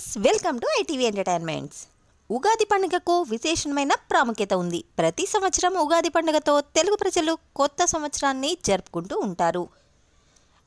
Viewers welcome to ITV entertainments. Ugadi పండుగకు విశేషమైన ప్రాముఖ్యత ఉంది. ప్రతి సంవత్సరం ఉగాది పండుగతో తెలుగు ప్రజలు కొత్త సంవత్సరాన్ని జరుపుకుంటూ ఉంటారు.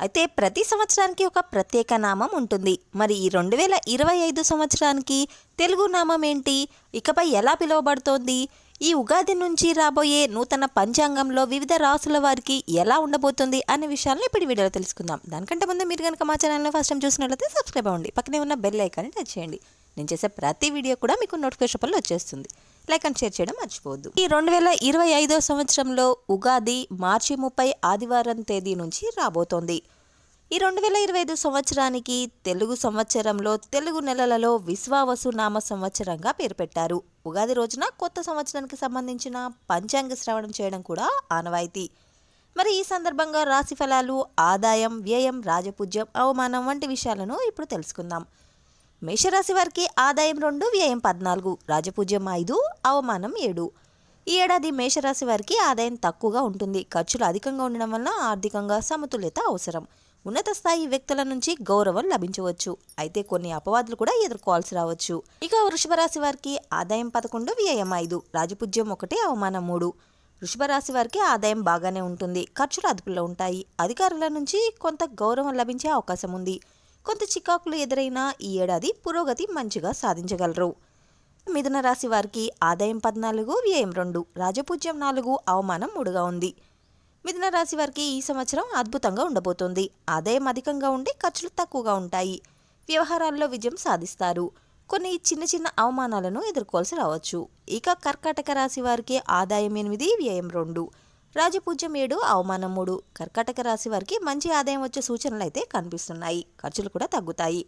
అయితే ప్రతి సంవత్సరానికి ఒక ప్రత్యేక నామం ఉంటుంది. మరి ఈ రెండు వేల ఇరవై ఐదు సంవత్సరానికి తెలుగు నామం ఏంటి? ఇకపై ఎలా పిలువబడుతోంది? ఈ ఉగాది నుంచి రాబోయే నూతన పంచాంగంలో వివిధ రాసుల వారికి ఎలా ఉండబోతుంది అనే విషయాలను ఇప్పుడు వీడియోలో తెలుసుకుందాం. దానికంటే ముందు మీరు కనుక మా ఛానల్ని ఫస్ట్ టైం చూసినట్లయితే సబ్స్క్రైబ్ అవ్వండి. పక్కనే ఉన్న బెల్ ఐకాన్ని టచ్ చేయండి. నేను చేసే ప్రతి వీడియో కూడా మీకు నోటిఫికేషన్ పనులు వచ్చేస్తుంది. లైక్ అండ్ షేర్ చేయడం మర్చిపోవద్దు. ఈ రెండు వేల ఇరవై ఐదో సంవత్సరంలో ఉగాది మార్చి ముప్పై ఆదివారం తేదీ నుంచి రాబోతోంది. ఈ రెండు వేల ఇరవై ఐదు సంవత్సరానికి తెలుగు సంవత్సరంలో తెలుగు నెలలలో విశ్వావసు నామ సంవత్సరంగా పేరు పెట్టారు. ఉగాది రోజున కొత్త సంవత్సరానికి సంబంధించిన పంచాంగ శ్రవణం చేయడం కూడా ఆనవాయితీ. మరి ఈ సందర్భంగా రాశి ఫలాలు ఆదాయం వ్యయం రాజపూజ్యం అవమానం వంటి విషయాలను ఇప్పుడు తెలుసుకుందాం. మేషరాశి వారికి ఆదాయం రెండు వ్యయం పద్నాలుగు రాజపూజ్యం ఐదు అవమానం ఏడు. ఈ ఏడాది మేషరాశి వారికి ఆదాయం తక్కువగా ఉంటుంది. ఖర్చులు అధికంగా ఉండడం వలన ఆర్థికంగా సమతుల్యత అవసరం. ఉన్నత స్థాయి వ్యక్తుల నుంచి గౌరవం లభించవచ్చు. అయితే కొన్ని అపవాదులు కూడా ఎదుర్కోవాల్సి రావచ్చు. ఇక వృషభ రాశి వారికి ఆదాయం పదకొండు వ్యయం ఐదు. రాజపుజ్యం ఒకటి అవమానం మూడు. వృషభ రాశి వారికి ఆదాయం బాగానే ఉంటుంది. ఖర్చులు అదుపులో ఉంటాయి. అధికారుల నుంచి కొంత గౌరవం లభించే అవకాశం ఉంది. కొంత చికాకులు ఎదురైనా ఈ ఏడాది పురోగతి మంచిగా సాధించగలరు. మిథున రాశి వారికి ఆదాయం పద్నాలుగు వ్యయం రెండు. రాజపూజ్యం నాలుగు అవమానం మూడుగా ఉంది. మిథున రాశి వారికి ఈ సంవత్సరం అద్భుతంగా ఉండబోతోంది. ఆదాయం అధికంగా ఉండి ఖర్చులు తక్కువగా ఉంటాయి. వ్యవహారాల్లో విజయం సాధిస్తారు. కొన్ని చిన్న చిన్న అవమానాలను ఎదుర్కోవాల్సి రావచ్చు. ఇక కర్కాటక రాశి వారికి ఆదాయం ఎనిమిది వ్యయం రెండు. రాజపూజ్యం ఏడు అవమానం మూడు. కర్కాటక రాశి వారికి మంచి ఆదాయం వచ్చే సూచనలు అయితే కనిపిస్తున్నాయి. ఖర్చులు కూడా తగ్గుతాయి.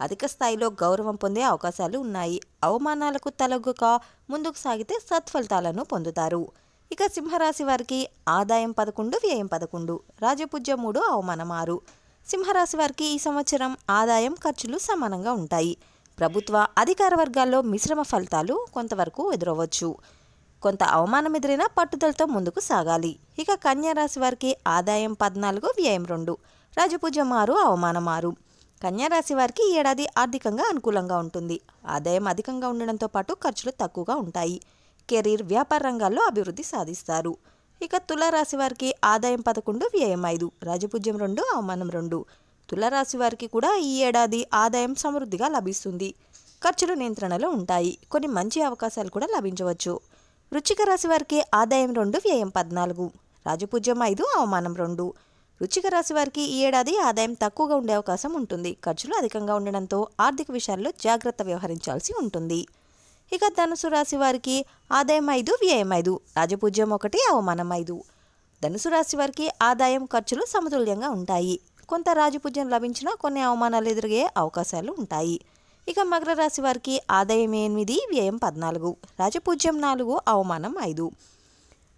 అధిక స్థాయిలో గౌరవం పొందే అవకాశాలు ఉన్నాయి. అవమానాలకు తలొగ్గక ముందుకు సాగితే సత్ఫలితాలను పొందుతారు. ఇక సింహరాశి వారికి ఆదాయం పదకొండు వ్యయం పదకొండు రాజపూజ్య మూడు అవమానం ఆరు. సింహరాశి వారికి ఈ సంవత్సరం ఆదాయం ఖర్చులు సమానంగా ఉంటాయి. ప్రభుత్వ అధికార వర్గాల్లో మిశ్రమ ఫలితాలు కొంతవరకు ఎదురవచ్చు కొంత అవమానం ఎదురైనా పట్టుదలతో ముందుకు సాగాలి. ఇక కన్యారాశి వారికి ఆదాయం పద్నాలుగు వ్యయం రెండు రాజపూజ్యం ఆరు అవమానం ఆరు. కన్యారాశి వారికి ఈ ఏడాది ఆర్థికంగా అనుకూలంగా ఉంటుంది. ఆదాయం అధికంగా ఉండడంతో పాటు ఖర్చులు తక్కువగా ఉంటాయి. కెరీర్ వ్యాపార రంగాల్లో అభివృద్ధి సాధిస్తారు. ఇక తులారాశి వారికి ఆదాయం పదకొండు వ్యయం ఐదు. రాజపూజ్యం రెండు అవమానం రెండు. తులారాశి వారికి కూడా ఈ ఏడాది ఆదాయం సమృద్ధిగా లభిస్తుంది. ఖర్చులు నియంత్రణలో ఉంటాయి. కొన్ని మంచి అవకాశాలు కూడా లభించవచ్చు. వృచ్చిక రాశి వారికి ఆదాయం రెండు వ్యయం పద్నాలుగు. రాజపూజ్యం ఐదు అవమానం రెండు. వృచ్చిక రాశి వారికి ఈ ఏడాది ఆదాయం తక్కువగా ఉండే అవకాశం ఉంటుంది. ఖర్చులు అధికంగా ఉండడంతో ఆర్థిక విషయాల్లో జాగ్రత్త వ్యవహరించాల్సి ఉంటుంది. ఇక ధనుసు రాశి వారికి ఆదాయం ఐదు వ్యయం ఐదు రాజపూజ్యం ఒకటి అవమానం ఐదు. ధనుసు రాశి వారికి ఆదాయం ఖర్చులు సమతుల్యంగా ఉంటాయి. కొంత రాజపూజ్యం లభించినా కొన్ని అవమానాలు ఎదురయ్యే అవకాశాలు ఉంటాయి. ఇక మకర రాశి వారికి ఆదాయం ఎనిమిది వ్యయం పద్నాలుగు రాజపూజ్యం నాలుగు అవమానం ఐదు.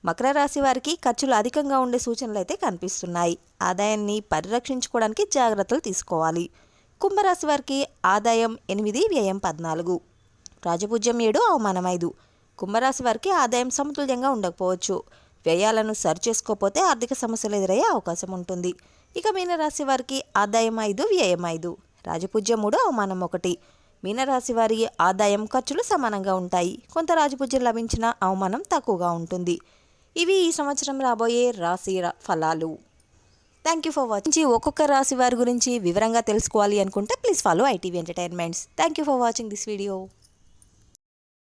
మకర రాశి వారికి ఖర్చులు అధికంగా ఉండే సూచనలు అయితే కనిపిస్తున్నాయి. ఆదాయాన్ని పరిరక్షించుకోవడానికి జాగ్రత్తలు తీసుకోవాలి. కుంభరాశి వారికి ఆదాయం ఎనిమిది వ్యయం పద్నాలుగు రాజపూజ్యం ఏడు అవమానం ఐదు. కుంభరాశి వారికి ఆదాయం సమతుల్యంగా ఉండకపోవచ్చు. వ్యయాలను సరిచేసుకోకపోతే ఆర్థిక సమస్యలు ఎదురయ్యే అవకాశం ఉంటుంది. ఇక మీనరాశి వారికి ఆదాయం ఐదు వ్యయం ఐదు. రాజపూజ్యం మూడు అవమానం ఒకటి. మీనరాశి వారి ఆదాయం ఖర్చులు సమానంగా ఉంటాయి. కొంత రాజపూజ్యం లభించిన అవమానం తక్కువగా ఉంటుంది. ఇవి ఈ సంవత్సరం రాబోయే రాశి ర- ఫలాలు. థ్యాంక్ యూ ఫర్ వాచింగ్ ఒక్కొక్క రాశి వారి గురించి వివరంగా తెలుసుకోవాలి అనుకుంటే please follow ITV entertainments thank you for watching this video